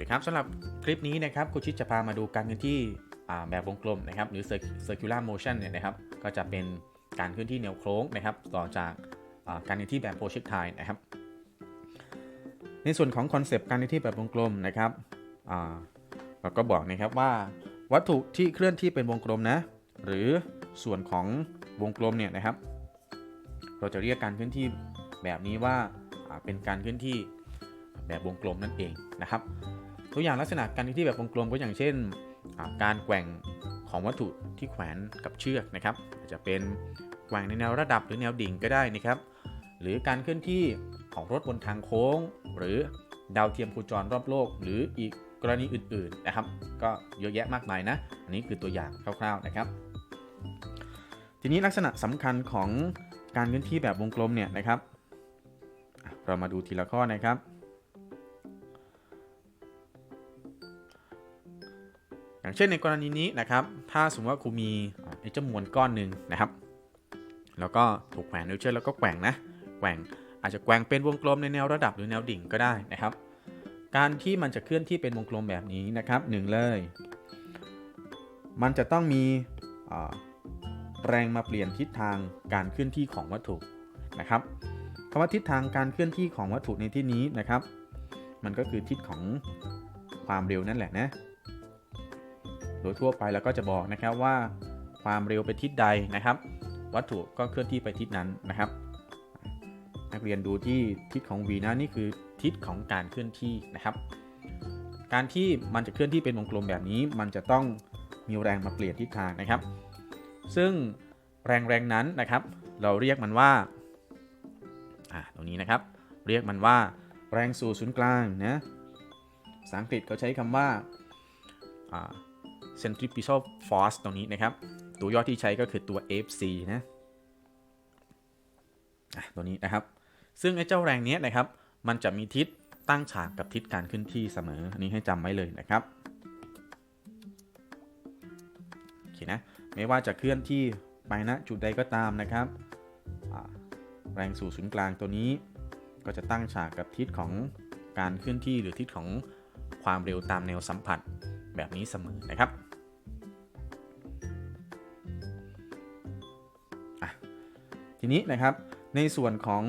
ดีครับสำหรับคลิปนี้นะครับครูชิดจะพามาดูการเคลื่อนที่แบบวงกลมนะครับ หรือ circular motion เนี่ยนะครับ ก็จะเป็นการเคลื่อนที่แนวโค้งนะครับ ต่อจากการเคลื่อนที่แบบ projectile นะครับ ในส่วนของคอนเซปต์การเคลื่อนที่แบบวงกลมนะครับเราก็บอกนะครับว่าวัตถุที่เคลื่อนที่เป็นวงกลมนะ หรือส่วนของวงกลมเนี่ยนะครับ เราจะเรียกการเคลื่อนที่แบบนี้ว่าเป็นการเคลื่อนที่แบบวงกลมนั่นเองนะครับ ตัวอย่างลักษณะการเคลื่อนที่แบบวงกลมก็อย่างเช่น การแกว่งของวัตถุที่แขวนกับเชือกนะครับอาจจะเป็นแกว่งในแนวระดับหรือแนวดิ่งก็ได้นะครับ หรือการเคลื่อนที่ของรถบนทางโค้ง หรือดาวเทียมโคจรรอบโลก หรืออีกกรณีอื่นๆนะครับ ก็เยอะแยะมากมายนะ อันนี้คือตัวอย่างคร่าวๆนะครับ ทีนี้ลักษณะสำคัญของการเคลื่อนที่แบบวงกลมเนี่ยนะครับ เรามาดูทีละข้อนะครับ อย่างเช่นในกรณีนี้นะครับ ถ้าสมมติว่าครูมีไอ้เจ้ามวลก้อนหนึ่งนะครับ แล้วก็ถูกแขวนด้วยเชือกแล้วก็แกว่งนะแกว่งอาจจะแกว่งเป็นวงกลมในแนวระดับหรือแนวดิ่งก็ได้นะครับ การที่มันจะเคลื่อนที่เป็นวงกลมแบบนี้นะครับหนึ่งเลย มันจะต้องมีแรงมาเปลี่ยนทิศทางการเคลื่อนที่ของวัตถุนะครับคำว่าทิศทางการเคลื่อนที่ของวัตถุในที่นี้นะครับ มันก็คือทิศของความเร็วนั่นแหละนะ โดยทั่วไปเราก็จะบอกนะครับว่าความเร็วไปทิศใดนะครับ วัตถุก็เคลื่อนที่ไปทิศนั้นนะครับ นักเรียนดูที่ทิศของ v นะนี่คือทิศของการเคลื่อนที่นะครับ การที่มันจะเคลื่อนที่เป็นวงกลมแบบนี้ มันจะต้องมีแรงมาเปลี่ยนทิศทางนะครับ ซึ่งแรงแรงนั้นนะครับ เราเรียกมันว่าอ่าตรงนี้นะครับ เรียกมันว่า แรงสู่ศูนย์กลางนะภาษาอังกฤษเขาใช้คำว่าอ่า centripetal force ตรงนี้นะครับ ตัวย่อที่ใช้ก็คือตัว FC นะตัวนี้นะครับ ซึ่งไอ้เจ้าแรงเนี้ยนะครับ มันจะมีทิศตั้งฉากกับทิศการขึ้นที่เสมอ อันนี้ให้จำไว้เลยนะครับโอเคนะ ไม่ว่าจะเคลื่อนที่ไปณจุดใดก็ตามนะครับ แรงสู่ศูนย์กลางตัวนี้ ก็จะตั้งฉากกับทิศของการเคลื่อนที่หรือทิศของความเร็วตามแนวสัมผัสแบบนี้เสมอนะครับ ทีนี้นะครับในส่วนของ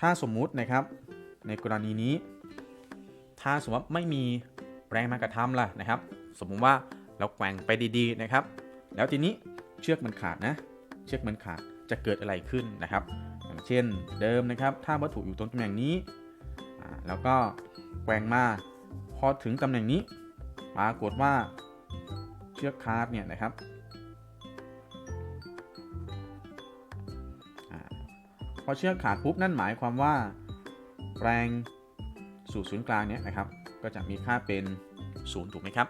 ถ้าสมมุตินะครับ ในกรณีนี้ ถ้าสมมติว่าไม่มีแรงมากระทำล่ะนะครับ สมมุติว่าเราแกว่งไปดีๆนะครับ แล้วทีนี้เชือกมันขาดนะ เชือกมันขาดจะเกิดอะไรขึ้นนะครับ อย่างเช่นเดิมนะครับ ถ้าวัตถุอยู่ตรงตำแหน่งนี้แล้วก็แกว่งมาพอถึงตำแหน่งนี้ปรากฏว่าเชือกขาดเนี่ยนะครับ พอเชือกขาดปุ๊บนั่นหมายความว่าแรงสู่ศูนย์กลางเนี่ยนะครับก็จะมีค่าเป็น 0 ถูกไหมครับ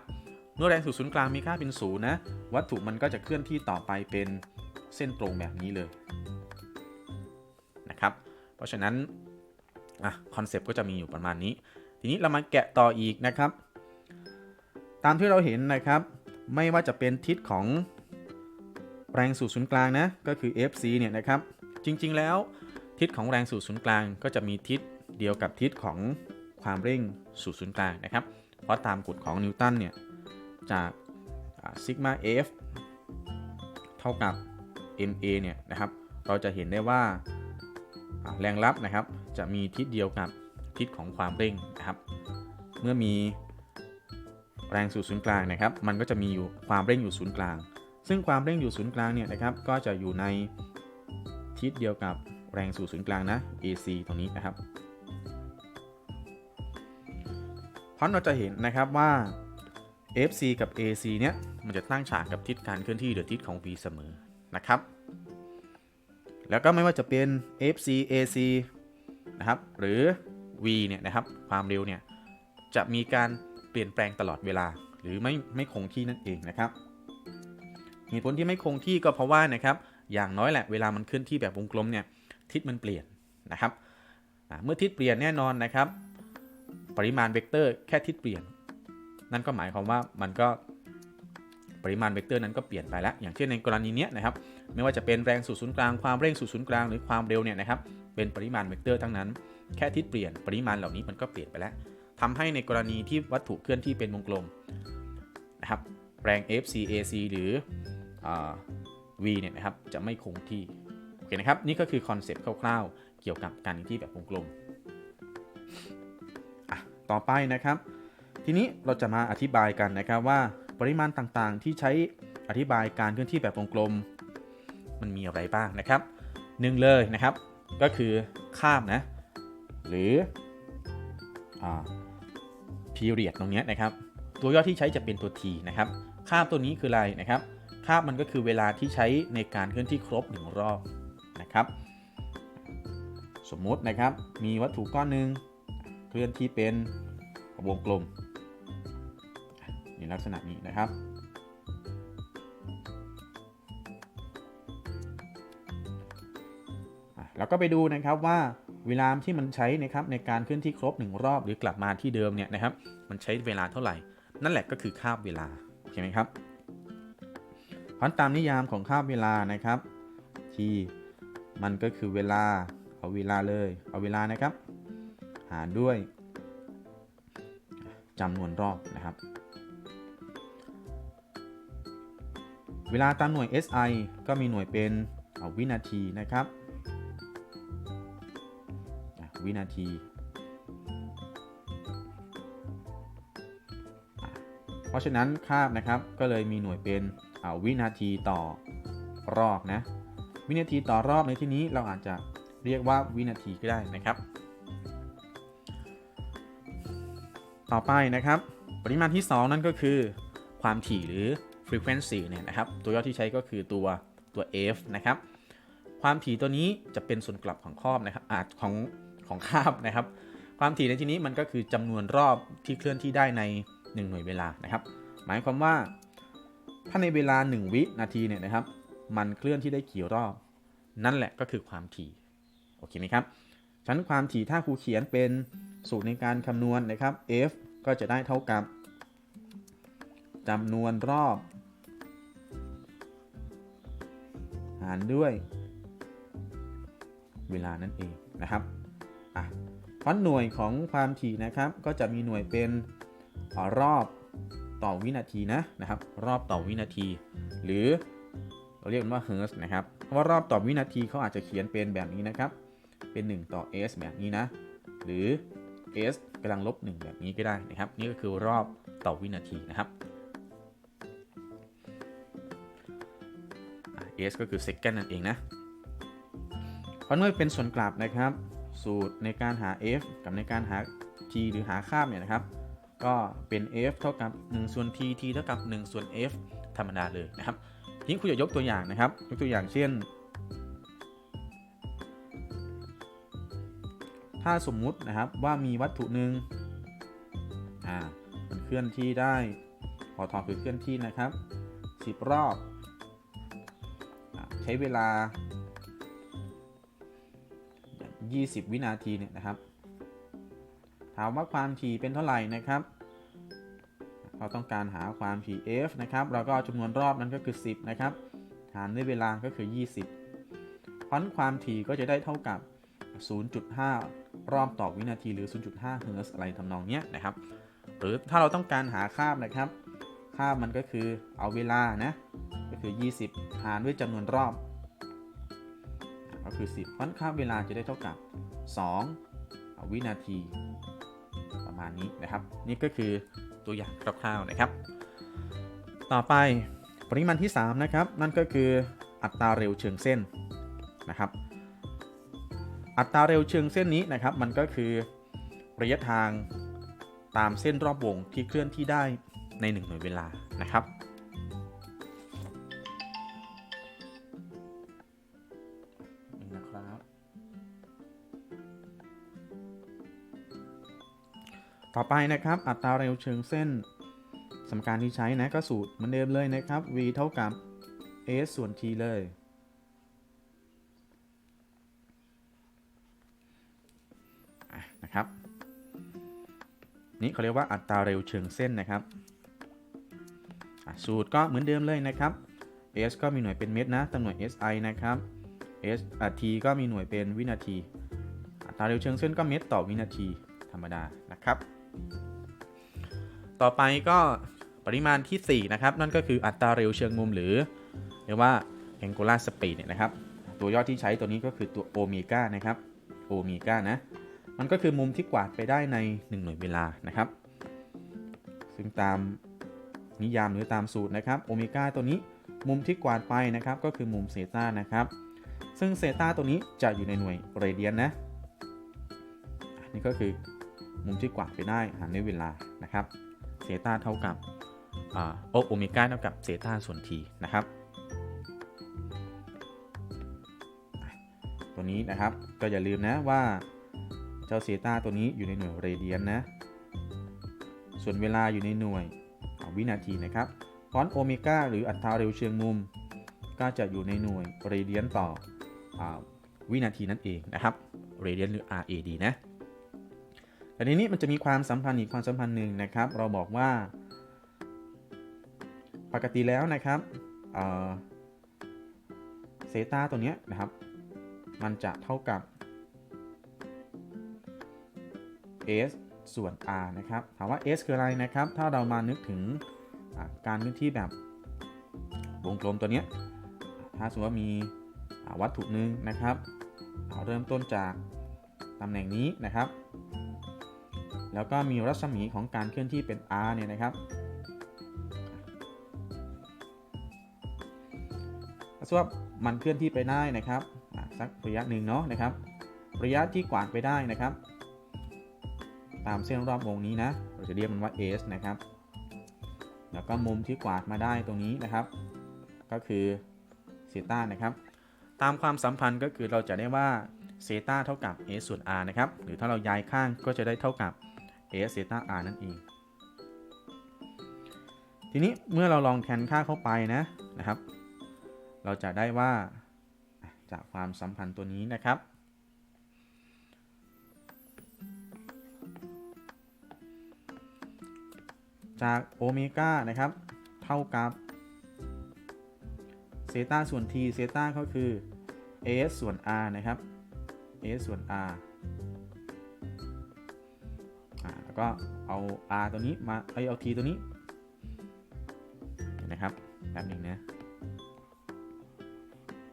เมื่อแรงสู่ศูนย์กลางมีค่าเป็น 0 นะ วัตถุมันก็จะเคลื่อนที่ต่อไปเป็นเส้นตรงแบบนี้เลยนะครับ เพราะฉะนั้นอคอนเซปต์ก็จะมีอยู่ประมาณนี้ ทีนี้เรามาแกะต่ออีกนะครับ ตามที่เราเห็นนะครับ ไม่ว่าจะเป็นทิศของแรงสู่ศูนย์กลางนะ ก็คือ FC เนี่ยนะครับ จริงๆแล้ว ทิศของแรงสู่ศูนย์กลางก็จะมีทิศเดียวกับทิศของความเร่งสู่ศูนย์กลางนะครับ เพราะตามกฎของนิวตันเนี่ย จากซิกมา f เท่ากับ ma เนี่ยนะครับ เราจะเห็นได้ว่าแรงลับนะครับจะมีทิศเดียวกับทิศของความเร่งนะครับ เมื่อมีแรงสู่ศูนย์กลางนะครับ มันก็จะมีอยู่ความเร่งอยู่ศูนย์กลาง ซึ่งความเร่งอยู่ศูนย์กลางเนี่ยนะครับ ก็จะอยู่ในทิศเดียวกับ แรงสู่ศูนย์กลางนะ AC ตรงนี้นะครับเพราะเราจะเห็นนะครับว่า FC กับ AC เนี่ยมันจะตั้งฉากกับทิศการเคลื่อนที่หรือทิศของ V เสมอนะครับ แล้วก็ไม่ว่าจะเป็น FC AC นะครับ หรือ V เนี่ยนะครับ ความเร็วเนี่ยจะมีการเปลี่ยนแปลงตลอดเวลา หรือไม่ไม่คงที่นั่นเองนะครับเหตุผลที่ไม่คงที่ก็เพราะว่านะครับอย่างน้อยแหละเวลามันเคลื่อนที่แบบวงกลมเนี่ย ทิศมันเปลี่ยนนะครับเมื่อทิศเปลี่ยนแน่นอนนะครับ ปริมาณเวกเตอร์แค่ทิศเปลี่ยน นั่นก็หมายความว่ามันก็ปริมาณเวกเตอร์นั้นก็เปลี่ยนไปแล้ว อย่างเช่นในกรณีเนี้ยนะครับ ไม่ว่าจะเป็นแรงสู่ศูนย์กลาง ความเร่งสู่ศูนย์กลาง หรือความเร็วเนี่ยนะครับ เป็นปริมาณเวกเตอร์ทั้งนั้น แค่ทิศเปลี่ยน ปริมาณเหล่านี้มันก็เปลี่ยนไปแล้วทำให้ในกรณีที่วัตถุเคลื่อนที่เป็นวงกลมนะครับ แรง F C A C หรืออ v เนี่ยนะครับ จะไม่คงที่ เคนะครับนี่ก็คือคอนเซปต์คร่าวๆ เกี่ยวกับการเคลื่อนที่แบบวงกลมอะต่อไปนะครับ ทีนี้เราจะมาอธิบายกันนะครับว่าปริมาณต่างๆ ที่ใช้อธิบายการเคลื่อนที่แบบวงกลม มันมีอะไรบ้างนะครับหนึ่งเลยนะครับ ก็คือข้ามนะหรืออ่า period ตรงนี้นะครับ ตัวย่อที่ใช้จะเป็นตัว t นะครับข้ามตัวนี้คืออะไรนะครับข้ามมันก็คือเวลาที่ใช้ในการเคลื่อนที่ครบหนึ่งรอบ นะครับ สมมตินะครับมีวัตถุก้อนหนึ่งเคลื่อนที่เป็นวงกลมในลักษณะนี้นะครับแล้วก็ไปดูนะครับว่าเวลาที่มันใช้นะครับในการเคลื่อนที่ครบหนึ่งรอบหรือกลับมาที่เดิมเนี่ยนะครับ มันใช้เวลาเท่าไหร่ นั่นแหละก็คือคาบเวลาโอเคไหมครับเพราะตามนิยามของคาบเวลานะครับที่ มันก็คือเวลา เอาเวลาเลย เอาเวลานะครับ หารด้วยจำนวนรอบนะครับ เวลาตามหน่วย SI ก็มีหน่วยเป็นเอาวินาทีนะครับ วินาทีเพราะฉะนั้นคาบนะครับก็เลยมีหน่วยเป็นอ่าวินาทีต่อรอบนะ วินาทีต่อรอบในที่นี้เราอาจจะเรียกว่าวินาทีก็ได้นะครับ ต่อไปนะครับ ปริมาณที่ 2 นั่นก็คือ ความถี่หรือ frequency เนี่ยนะครับ ตัวย่อที่ใช้ก็คือตัวตัว f นะครับ ความถี่ตัวนี้จะเป็นส่วนกลับของครอบนะครับอาจของของคาบนะครับ ความถี่ในที่นี้มันก็คือจำนวนรอบที่เคลื่อนที่ได้ใน 1 หน่วยเวลานะครับ หมายความว่าถ้าในเวลา 1 วินาทีเนี่ยนะครับ มันเคลื่อนที่ได้กี่รอบ นั่นแหละก็คือความถี่ โอเคไหมครับฉะนั้นความถี่ถ้าครูเขียนเป็นสูตรในการคำนวณนะครับ f ก็จะได้เท่ากับจำนวนรอบ หารด้วย เวลานั่นเองนะครับอะเพราะหน่วยของความถี่นะครับ ก็จะมีหน่วยเป็นอรอบต่อวินาทีนะนะครับ รอบต่อวินาที หรือ เราเรียกมันว่าเฮิร์ตนะครับว่ารอบต่อวินาทีเขาอาจจะเขียนเป็นแบบนี้นะครับ เป็น 1 ต่อ s แบบนี้นะ หรือ s กำลังลบ 1 แบบนี้ก็ได้นะครับ นี่ก็คือรอบต่อวินาทีนะครับอะ s ก็คือ second นั่นเองนะเพราะเมื่อเป็นส่วนกลับนะครับ สูตรในการหา f กับในการหา t หรือหาค่าเนี่ยนะครับ ก็เป็น f เท่ากับ1ส่วน t t เท่ากับ1ส่วน f ธรรมดาเลยนะครับ ทีนี้คุณจะยกตัวอย่างนะครับ ยกตัวอย่างเช่น ถ้าสมมุตินะครับว่ามีวัตถุหนึ่งอ่ามันเคลื่อนที่ได้พอทองคือเคลื่อนที่นะครับ 10 รอบอใช้เวลา 20 วินาทีเนี่ยนะครับ ถามว่าความถี่เป็นเท่าไหร่นะครับ เราต้องการหาความถี่ f นะครับเราก็เอาจำนวนรอบนั้นก็คือ 10 นะครับ หารด้วยเวลาก็คือ 20 เพราะฉะนั้นความถี่ก็จะได้เท่ากับ 0.5 รอบต่อวินาทีหรือ 0.5 เฮิร์ตซ์อะไรทำนองนี้นะครับ หรือถ้าเราต้องการหาค่านะครับ ค่ามันก็คือเอาเวลานะ ก็คือ 20 หารด้วยจำนวนรอบ ก็คือ 10 เพราะฉะนั้นค่าเวลาจะได้เท่ากับ 2 วินาทีประมาณนี้นะครับ นี่ก็คือ ตัวอย่างคร่าวๆนะครับ ต่อไปปริมาณที่ 3 นะครับ นั่นก็คืออัตราเร็วเชิงเส้นนะครับ อัตราเร็วเชิงเส้นนี้นะครับ มันก็คือระยะทางตามเส้นรอบวงที่เคลื่อนที่ได้ใน 1 หน่วยเวลานะครับ ต่อไปนะครับอัตราเร็วเชิงเส้นสมการที่ใช้นะก็สูตรเหมือนเดิมเลยนะครับ v เท่ากับ s ส่วน t เลย นะครับ นี่เขาเรียกว่าอัตราเร็วเชิงเส้นนะครับ สูตรก็เหมือนเดิมเลยนะครับ s ก็มีหน่วยเป็นเมตรนะตามหน่วย si นะครับ s t ก็มีหน่วยเป็นวินาที อัตราเร็วเชิงเส้นก็เมตรต่อวินาทีธรรมดานะครับ ต่อไปก็ปริมาณที่ 4 นะครับ นั่นก็คืออัตราเร็วเชิงมุมหรือ เรียกว่า angular speed เนี่ยนะครับ ตัวย่อที่ใช้ตัวนี้ก็คือตัวโอเมก้านะครับโอเมก้านะ มันก็คือมุมที่กวาดไปได้ใน 1 หน่วยเวลานะครับ ซึ่งตามนิยามหรือตามสูตรนะครับโอเมก้าตัวนี้มุมที่กวาดไปนะครับ ก็คือมุมเซต้านะครับ ซึ่งเซต้าตัวนี้จะอยู่ในหน่วยเรเดียนนะนี่ก็คือ มุมที่กวาดไปได้หารด้วยเวลานะครับเซต้าเท่ากับอ่าโอเมก้าเท่ากับเซต้าส่วนทีนะครับ ตัวนี้นะครับก็อย่าลืมนะว่าเจ้าเซต้าตัวนี้อยู่ในหน่วยเรเดียนนะ ส่วนเวลาอยู่ในหน่วยวินาทีนะครับเพราะโอเมก้าหรืออัตราเร็วเชิงมุม ก็จะอยู่ในหน่วยเรเดียนต่ออวินาทีนั่นเองนะครับเรเดียนหรือ RAD นะ แต่ในนี้มันจะมีความสัมพันธ์อีกความสัมพันธ์หนึ่งนะครับ เราบอกว่า ปกติแล้วนะครับเซตาตัวนี้นะครับ มันจะเท่ากับ s ส่วน r นะครับ ถามว่า s คืออะไรนะครับ ถ้าเรามานึกถึงการนึกที่แบบวงกลมตัวนี้ถ้าสมมติว่ามีวัตถุหนึ่งนะครับ เริ่มต้นจากตำแหน่งนี้นะครับ แล้วก็มีรัศมีของการเคลื่อนที่เป็น r เนี่ยนะครับ สว่ามันเคลื่อนที่ไปได้นะครับสักระยะหนึ่งเนาะนะครับ ระยะที่กวาดไปได้นะครับ ตามเส้นรอบวงนี้นะ เราจะเรียกมันว่า s นะครับ แล้วก็มุมที่กวาดมาได้ตรงนี้นะครับ ก็คือเซตานะครับ ตามความสัมพันธ์ก็คือเราจะได้ว่าเซตาเท่ากับ s ส่วน r นะครับ หรือถ้าเราย้ายข้างก็จะได้เท่ากับ s เซต้า r นั่นเอง ทีนี้เมื่อเราลองแทนค่าเข้าไปนะนะครับ เราจะได้ว่าจากความสัมพันธ์ตัวนี้นะครับ จากโอเมก้านะครับ เท่ากับเซต้าส่วน t เซต้าก็คือ s ส่วน r นะครับ s ส่วน r ก็เอา r ตัวนี้มาเอเอา t ตัวนี้นะครับแป๊บหนึ่งนะ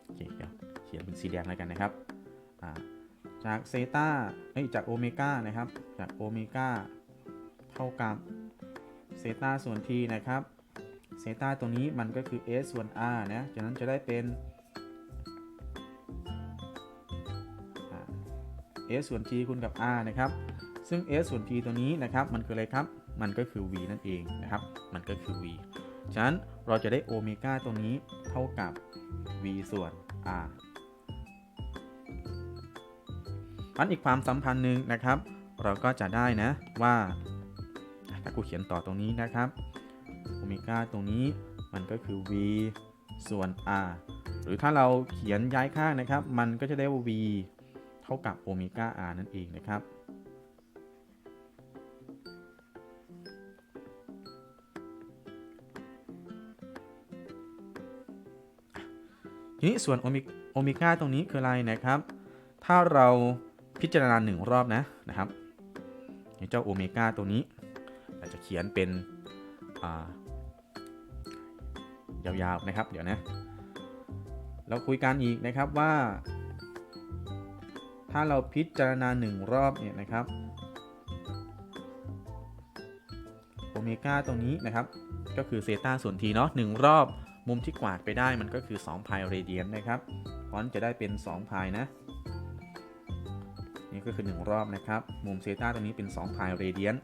โอเคเดี๋ยวเขียนเป็นสีแดงแล้วกันนะครับจากเซตาเอ้ยจากโอเมก้านะครับ จากโอเมก้าเท่ากับเซตาส่วน t นะครับเซตาตัวนี้มันก็คือ s ส่วน r นะจากนั้นจะได้เป็น s ส่วน t คูณกับ r นะครับ ซึ่ง s ส่วน t ตัวนี้นะครับมันคืออะไรครับ มันก็คือ v นั่นเองนะครับ มันก็คือ v ฉะนั้นเราจะได้โอเมก้าตัวนี้เท่ากับ v ส่วน r อันอีกความสัมพันธ์หนึ่งนะครับ เราก็จะได้นะว่าถ้ากูเขียนต่อตรงนี้นะครับโอเมก้าตรงนี้มันก็คือ v ส่วน r หรือถ้าเราเขียนย้ายข้างนะครับ มันก็จะได้ว่า v เท่ากับโอเมก้า r นั่นเองนะครับ ทีนี้ส่วนโอเมก้าตรงนี้คืออะไรนะครับ ถ้าเราพิจารณาหนึ่งรอบนะนะครับเจ้าโอเมก้าตัวนี้เราจะเขียนเป็นยาวๆนะครับ เดี๋ยวนะ เราคุยกันอีกนะครับว่า ถ้าเราพิจารณาหนึ่งรอบเนี่ยนะครับโอเมก้าตรงนี้นะครับ ก็คือเซตาส่วนทีเนาะหนึ่งรอบ มุมที่กวาดไปได้มันก็คือ2พายเรเดียนนะครับเพราะจะได้เป็น2พายนะ นี่ก็คือ 1 รอบนะครับ มุมเซตาตรงนี้เป็น2พายเรเดียน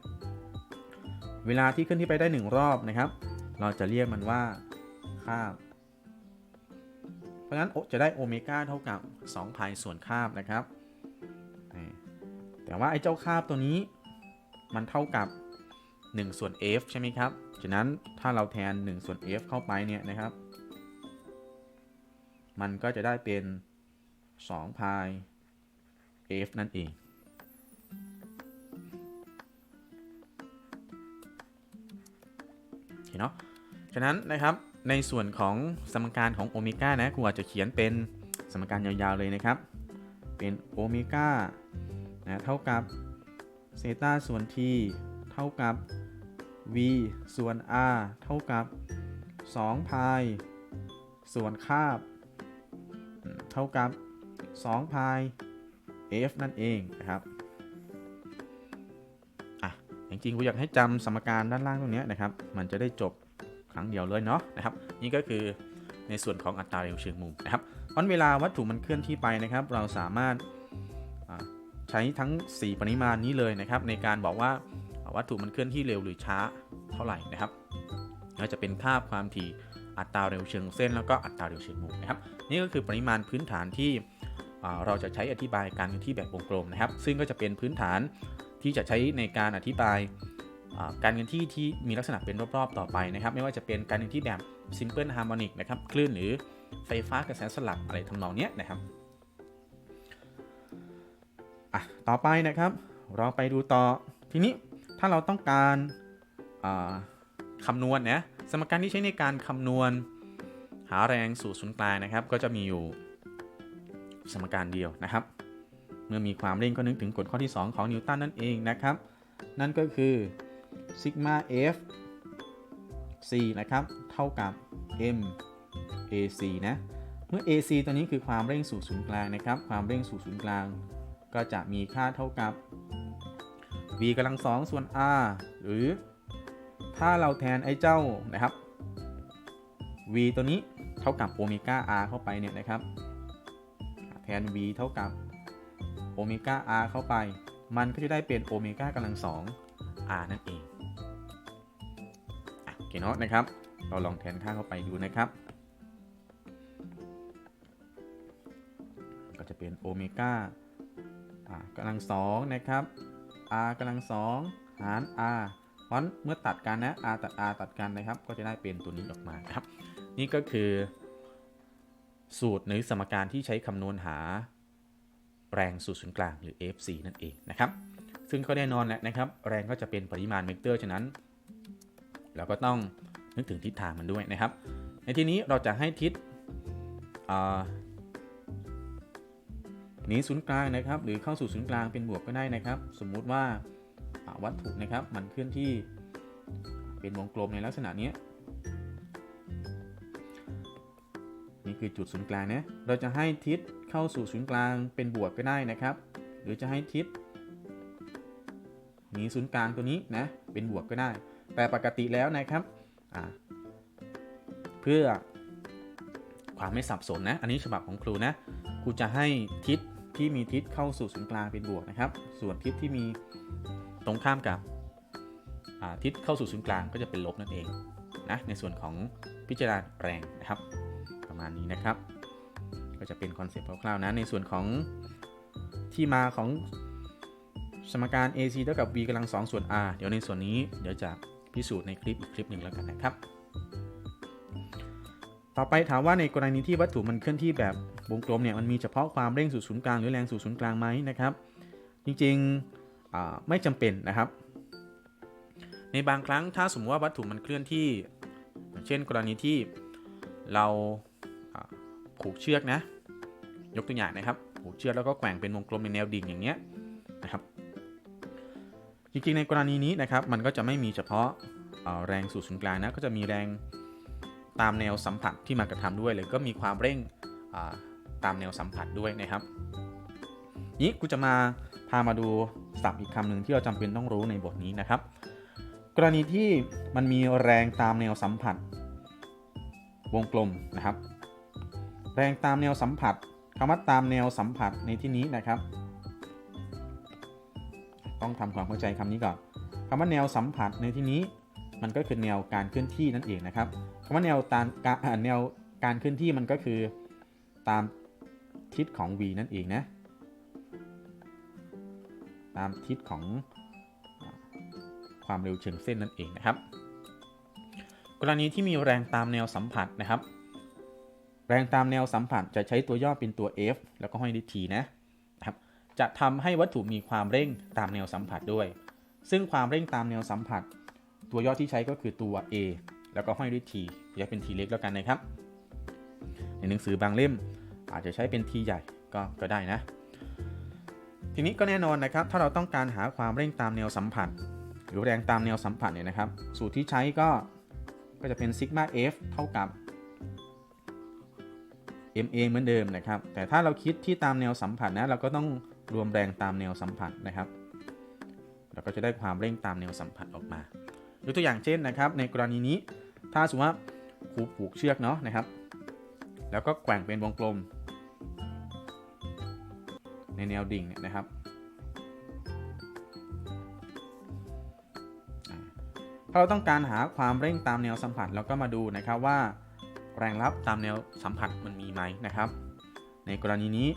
เวลาที่ขึ้นที่ไปได้ 1 รอบนะครับ เราจะเรียกมันว่าคาบเพราะฉะนั้นจะได้โอเมก้าเท่ากับ2พายส่วนคาบนะครับ แต่ว่าไอ้เจ้าคาบตัวนี้มันเท่ากับ 1 ส่วน f ใช่ไหมครับ ฉะนั้นถ้าเราแทน1ส่วน f เข้าไปเนี่ยนะครับ มันก็จะได้เป็น2พาย f นั่นเองเนาะ ฉะนั้นนะครับในส่วนของสมการของโอเมก้านะครูอาจจะเขียนเป็นสมการยาวๆเลยนะครับ เป็นโอเมก้านะเท่ากับเซต้าส่วน t เท่ากับ v ส่วน r เท่ากับ 2 พาย ส่วนคาบ เท่ากับ 2 พาย f นั่นเองนะครับอะจริงๆกูอยากให้จำสมการด้านล่างตรงนี้นะครับ มันจะได้จบครั้งเดียวเลยเนาะนะครับ นี่ก็คือในส่วนของอัตราเร็วเชิงมุมนะครับเพราะเวลาวัตถุมันเคลื่อนที่ไปนะครับ เราสามารถใช้ทั้ง 4 ปริมาณนี้เลยนะครับ ในการบอกว่า วัตถุมันเคลื่อนที่เร็วหรือช้าเท่าไหร่นะครับก็จะเป็นค่าความถี่อัตราเร็วเชิงเส้น แล้วก็อัตราเร็วเชิงมุมนะครับ นี่ก็คือปริมาณพื้นฐานที่เราจะใช้อธิบายการเคลื่อนที่แบบวงกลมนะครับ ซึ่งก็จะเป็นพื้นฐานที่จะใช้ในการอธิบายการเคลื่อนที่ที่มีลักษณะเป็นรอบๆต่อไปนะครับ ไม่ว่าจะเป็นการเคลื่อนที่แบบ simple harmonic นะครับคลื่นหรือไฟฟ้ากระแสสลับอะไรทำนองเนี้ยนะครับอะต่อไปนะครับ เราไปดูต่อทีนี้ ถ้าเราต้องการคำนวณนะสมการที่ใช้ในการคำนวณ หาแรงสู่ศูนย์กลางนะครับ ก็จะมีอยู่สมการเดียวนะครับ เมื่อมีความเร่งก็นึกถึงกฎข้อที่ 2 ของนิวตันนั่นเองนะครับ นั่นก็คือซิกมา f c นะครับ เท่ากับ m ac นะ เมื่อ ac ตัวนี้คือความเร่งสู่ศูนย์กลางนะครับ ความเร่งสู่ศูนย์กลาง ก็จะมีค่าเท่ากับ v กำลังสองส่วน r หรือถ้าเราแทนไอ้เจ้านะครับ v ตัวนี้เท่ากับโอเมก้า r เข้าไปเนี่ยนะครับ แทน v เท่ากับโอเมก้า r เข้าไป มันก็จะได้เป็นโอเมก้ากำลังสอง r นั่นเองโอเคเนาะนะครับ เราลองแทนค่าเข้าไปดูนะครับ ก็จะเป็นโอเมก้าอ่ากำลังสองนะครับ r กำลังสองหาร r เพราะฉะนั้นเมื่อตัดกันนะ r ตัด r ตัดกันนะครับ ก็จะได้เป็นตัวนี้ออกมาครับ นี่ก็คือ สูตรหรือสมการที่ใช้คำนวณหา แรงสู่ศูนย์กลางหรือ FC นั่นเองนะครับ ซึ่งก็แน่นอนแหละนะครับ แรงก็จะเป็นปริมาณเวกเตอร์ฉะนั้น เราก็ต้องนึกถึงทิศทางมันด้วยนะครับ ในที่นี้เราจะให้ทิศอ่า หนีศูนย์กลางนะครับ หรือเข้าสู่ศูนย์กลางเป็นบวกก็ได้นะครับ สมมุติว่าวัตถุนะครับ มันเคลื่อนที่เป็นวงกลมในลักษณะนี้นี่คือจุดศูนย์กลางนะเราจะให้ทิศเข้าสู่ศูนย์กลางเป็นบวกก็ได้นะครับ หรือจะให้ทิศหนีศูนย์กลางตัวนี้นะเป็นบวกก็ได้ แต่ปกติแล้วนะครับเพื่อความไม่สับสนนะ อันนี้ฉบับของครูนะ ครูจะให้ทิศที่มีทิศเข้าสู่ศูนย์กลางเป็นบวกนะครับ ส่วนทิศที่มีตรงข้ามกับทิศเข้าสู่ศูนย์กลางก็จะเป็นลบนั่นเองนะในส่วนของพิจารณาแรงนะครับ ประมาณนี้นะครับ ก็จะเป็นคอนเซปต์คร่าวๆนะในส่วนของที่มาของสมการ AC เท่ากับ v กำลัง2ส่วน r เดี๋ยวในส่วนนี้เดี๋ยวจะพิสูจน์ในคลิปอีกคลิปหนึ่งแล้วกันนะครับ ต่อไปถามว่าในกรณีที่วัตถุมันเคลื่อนที่แบบวงกลมเนี่ยมันมีเฉพาะความเร่งสู่ศูนย์กลางหรือแรงสู่ศูนย์กลางไหมนะครับ จริงๆไม่จำเป็นนะครับ ในบางครั้งถ้าสมมติว่าวัตถุมันเคลื่อนที่ อย่างเช่น กรณีที่เราผูกเชือกนะ ยกตัวอย่างนะครับผูกเชือกแล้วก็แกว่งเป็นวงกลมในแนวดิ่งอย่างเงี้ยนะครับ จริงๆในกรณีนี้นะครับมันก็จะไม่มีเฉพาะแรงสู่ศูนย์กลางนะก็จะมีแรง ตามแนวสัมผัสที่มากระทำด้วยเลยก็มีความเร่งาตามแนวสัมผัสด้วยนะครับ นี้กูจะมาพามาดูศัพท์อีกคำหนึ่งที่เราจำเป็นต้องรู้ในบทนี้นะครับ กรณีที่มันมีแรงตามแนวสัมผัส วงกลมนะครับ แรงตามแนวสัมผัสคำว่าตามแนวสัมผัสในที่นี้นะครับ ต้องทำความเข้าใจคำนี้ก่อนคำว่าแนวสัมผัสในที่นี้ มันก็คือแนวการเคลื่อนที่นั่นเองนะครับ คำว่าแนวตามการอ่าแนวการเคลื่อนที่มันก็คือตามทิศของ v นั่นเองนะ ตามทิศของความเร็วเชิงเส้นนั่นเองนะครับ กรณีที่มีแรงตามแนวสัมผัสนะครับ แรงตามแนวสัมผัสจะใช้ตัวย่อเป็นตัว F แล้วก็ห้อยด้วย T นะนะครับ จะทำให้วัตถุมีความเร่งตามแนวสัมผัสด้วย ซึ่งความเร่งตามแนวสัมผัส ตัวย่อที่ใช้ก็คือตัว A แล้วก็ห้อยด้วย T จะเป็น T เล็กแล้วกันนะครับ ในหนังสือบางเล่ม อาจจะใช้เป็น T ใหญ่ก็ก็ได้นะ ทีนี้ก็แน่นอนนะครับ ถ้าเราต้องการหาความเร่งตามแนวสัมผัส หรือแรงตามแนวสัมผัสเนี่ยนะครับ สูตรที่ใช้ก็ก็จะเป็นซิกมา F เท่ากับ ma เหมือนเดิมนะครับ แต่ถ้าเราคิดที่ตามแนวสัมผัสนะ เราก็ต้องรวมแรงตามแนวสัมผัสนะครับ เราก็จะได้ความเร่งตามแนวสัมผัสออกมายกตัวอย่างเช่นนะครับ ในกรณีนี้ ถ้าสมมติว่าครูผูกเชือกเนาะนะครับ แล้วก็แกว่งเป็นวงกลม ในแนวดิ่งเนี่ยนะครับถ้าเราต้องการหาความเร่งตามแนวสัมผัสเราก็มาดูนะครับว่า แรงรับตามแนวสัมผัสมันมีไหมนะครับ ในกรณีนี้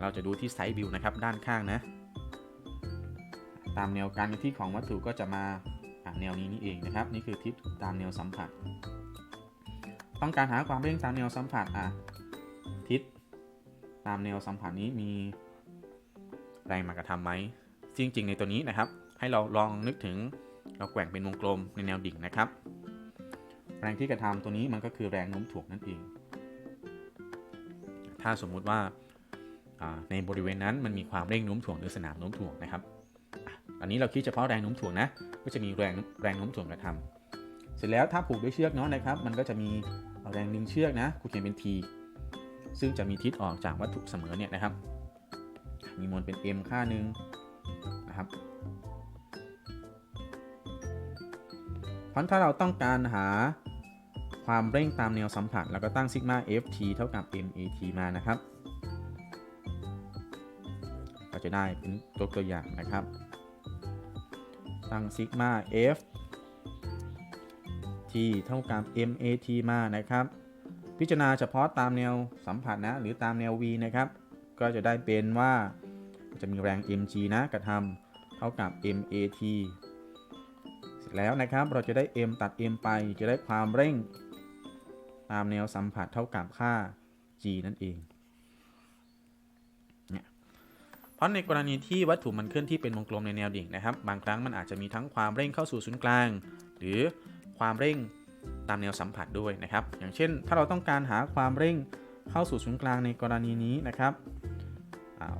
เราจะดูที่ไซด์วิวนะครับด้านข้างนะ ตามแนวการเคลื่อนที่ของวัตถุก็จะมา แนวนี้นี่เองนะครับ นี่คือทิศตามแนวสัมผัส ต้องการหาความเร่งตามแนวสัมผัสอะทิศตามแนวสัมผัสนี้มีแรงมากระทำไหมจริง ๆ ในตัวนี้นะครับ ให้เราลองนึกถึงเราแกว่งเป็นวงกลมในแนวดิ่งนะครับ แรงที่กระทำตัวนี้มันก็คือแรงโน้มถ่วงนั่นเอง ถ้าสมมุติว่าในบริเวณนั้นมันมีความเร่งโน้มถ่วงหรือสนามโน้มถ่วงนะครับ อันนี้เราคิดเฉพาะแรงโน้มถ่วงนะ ก็จะมีแรงแรงโน้มถ่วงกระทำเสร็จแล้วถ้าผูกด้วยเชือกเนาะนะครับ มันก็จะมีแรงดึงเชือกนะครูเขียนเป็น T ซึ่งจะมีทิศออกจากวัตถุเสมอเนี่ยนะครับ มีมวลเป็น m ค่าหนึ่งนะครับเพราะถ้าเราต้องการหาความเร่งตามแนวสัมผัสเราก็ตั้งซิกมา ft เท่ากับ mat มานะครับ ก็จะได้เป็นตัวตัวอย่างนะครับ ตั้งซิกมา f t เท่ากับ mat มานะครับ พิจารณาเฉพาะตามแนวสัมผัสนะ หรือตามแนว v นะครับ ก็จะได้เป็นว่าจะมีแรง mg นะกระทำเท่ากับ mat เสร็จแล้วนะครับเราจะได้ m ตัด m ไปจะได้ความเร่ง ตามแนวสัมผัสเท่ากับค่า g นั่นเองเนี่ย เพราะในกรณีที่วัตถุมันเคลื่อนที่เป็นวงกลมในแนวดิ่งนะครับ บางครั้งมันอาจจะมีทั้งความเร่งเข้าสู่ศูนย์กลาง หรือความเร่งตามแนวสัมผัสด้วยนะครับ อย่างเช่น ถ้าเราต้องการหาความเร่งเข้าสู่ศูนย์กลางในกรณีนี้นะครับ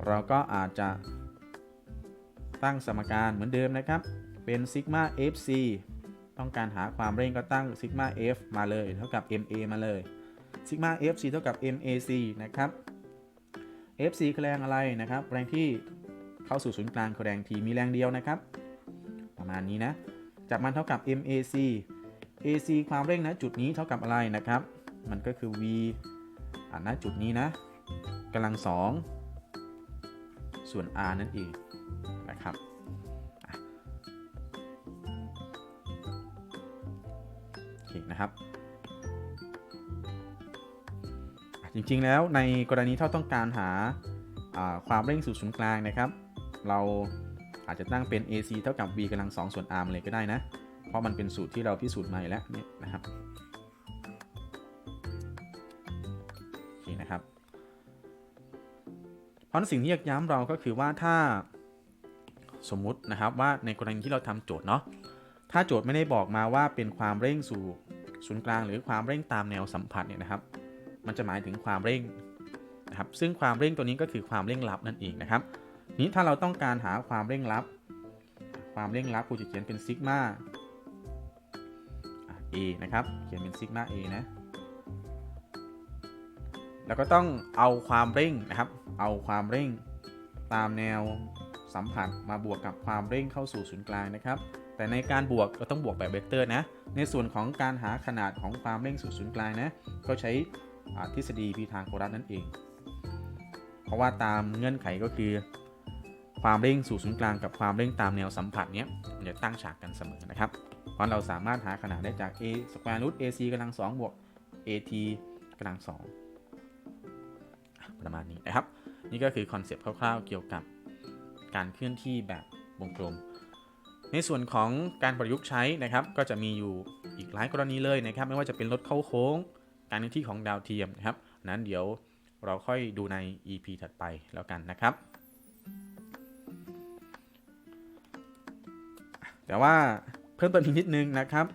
เราก็อาจจะตั้งสมการเหมือนเดิมนะครับ เป็นซิกมา fc ต้องการหาความเร่งก็ตั้งซิกมา f มาเลย เท่ากับ ma มาเลยซิกมา fc เท่ากับ mac นะครับ fc คือแรงอะไรนะครับ แรงที่เข้าสู่ศูนย์กลางคือแรง t มีแรงเดียวนะครับ ประมาณนี้นะจากมันเท่ากับ mac ac ความเร่งนะจุดนี้เท่ากับอะไรนะครับ มันก็คือ v อ่าณจุดนี้นะกำลังสองส่วน r นั่นเองนะครับโอเคนะครับ จริงๆแล้วในกรณีถ้าต้องการหาาความเร่งสู่ศูนย์กลางนะครับ เราอาจจะตั้งเป็น ac เท่ากับ v กำลังสองส่วน r มเลยก็ได้นะ เพราะมันเป็นสูตรที่เราพิสูจน์มาแล้วเนี่ยนะครับโอเคนะครับ เพราะสิ่งที่อยากย้ำเราก็คือว่าถ้าสมมุตินะครับว่าในกรณีที่เราทำโจทย์เนาะ ถ้าโจทย์ไม่ได้บอกมาว่าเป็นความเร่งสู่ศูนย์กลาง หรือความเร่งตามแนวสัมผัสเนี่ยนะครับ มันจะหมายถึงความเร่งนะครับซึ่งความเร่งตัวนี้ก็คือความเร่งลับนั่นเองนะครับนี้ถ้าเราต้องการหาความเร่งลับ ความเร่งลับครูจะเขียนเป็นซิกมา a นะครับเขียนเป็นซิกมา a นะแล้วก็ต้องเอาความเร่งนะครับ เอาความเร่งตามแนวสัมผัสมาบวกกับความเร่งเข้าสู่ศูนย์กลางนะครับ แต่ในการบวกเราต้องบวกแบบเวกเตอร์นะ ในส่วนของการหาขนาดของความเร่งสู่ศูนย์กลางนะ ก็ใช้ ทฤษฎีพีทาโกรัสนั่นเอง เพราะว่าตามเงื่อนไขก็คือ ความเร่งสู่ศูนย์กลางกับความเร่งตามแนวสัมผัสเนี้ยมันจะตั้งฉากกันเสมอนะครับ เพราะเราสามารถหาขนาดได้จาก a square root ac กำลัง2บวก at กำลัง2อะประมาณนี้นะครับ นี่ก็คือคอนเซปต์คร่าวๆเกี่ยวกับการเคลื่อนที่แบบวงกลม ในส่วนของการประยุกต์ใช้นะครับ ก็จะมีอยู่อีกหลายกรณีเลยนะครับ ไม่ว่าจะเป็นรถเข้าโค้ง การเคลื่อนที่ของดาวเทียมนะครับ นั้นเดี๋ยวเราค่อยดูใน EP ถัดไปแล้วกันนะครับ แต่ว่าเพิ่มเติมอีกนิดนึงนะครับ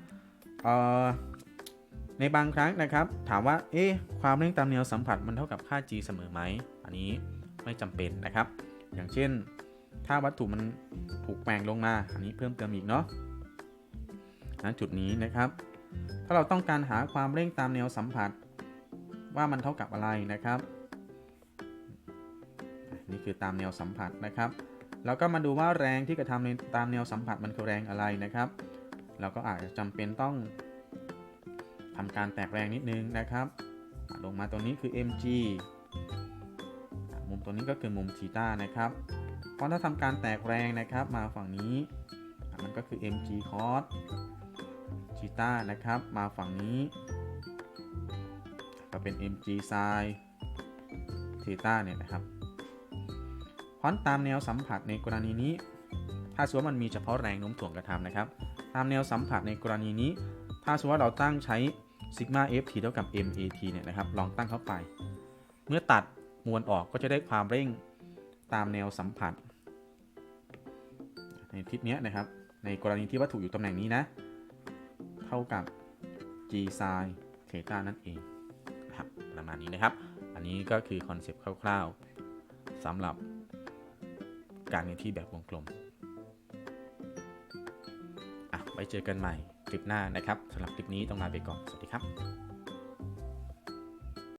ในบางครั้งนะครับ ถามว่าเอ๊ะความเร่งตามแนวสัมผัสมันเท่ากับค่า g เสมอไหม อันนี้ไม่จำเป็นนะครับ อย่างเช่น ถ้าวัตถุมันถูกแกว่งลงมา อันนี้เพิ่มเติมอีกเนาะณจุดนี้นะครับ ถ้าเราต้องการหาความเร่งตามแนวสัมผัส ว่ามันเท่ากับอะไรนะครับ นี่คือตามแนวสัมผัสนะครับ แล้วก็มาดูว่าแรงที่กระทำในตามแนวสัมผัสมันคือแรงอะไรนะครับ เราก็อาจจะจำเป็นต้องทำการแตกแรงนิดนึงนะครับ ลงมาตรงนี้คือ mg มุมตัวนี้ก็คือมุมทีต้านะครับ เพราะถ้าทำการแตกแรงนะครับ มาฝั่งนี้ มันก็คือ mg cos ตานะครับ มาฝั่งนี้ ก็เป็น mg sin ทีต้าเนี่ยนะครับพราะตามแนวสัมผัสในกรณีนี้ ถ้าสมมติว่ามันมีเฉพาะแรงโน้มถ่วงกระทำนะครับ ตามแนวสัมผัสในกรณีนี้ ถ้าสมมติว่าเราตั้งใช้ซิกมา ft เท่ากับ mat เนี่ยนะครับ ลองตั้งเข้าไป เมื่อตัดมวลออกก็จะได้ความเร่งตามแนวสัมผัส ในทิศเนี้ยนะครับ ในกรณีที่วัตถุอยู่ตำแหน่งนี้นะ ท่ากับ g sin เทต้านั่นเองนะครับประมาณนี้นะครับ อันนี้ก็คือคอนเซปต์คร่าวๆสำหรับการเรียนที่แบบวงกลมอะไว้เจอกันใหม่คลิปหน้านะครับสำหรับคลิปนี้ต้องลาไปก่อน สวัสดีครับ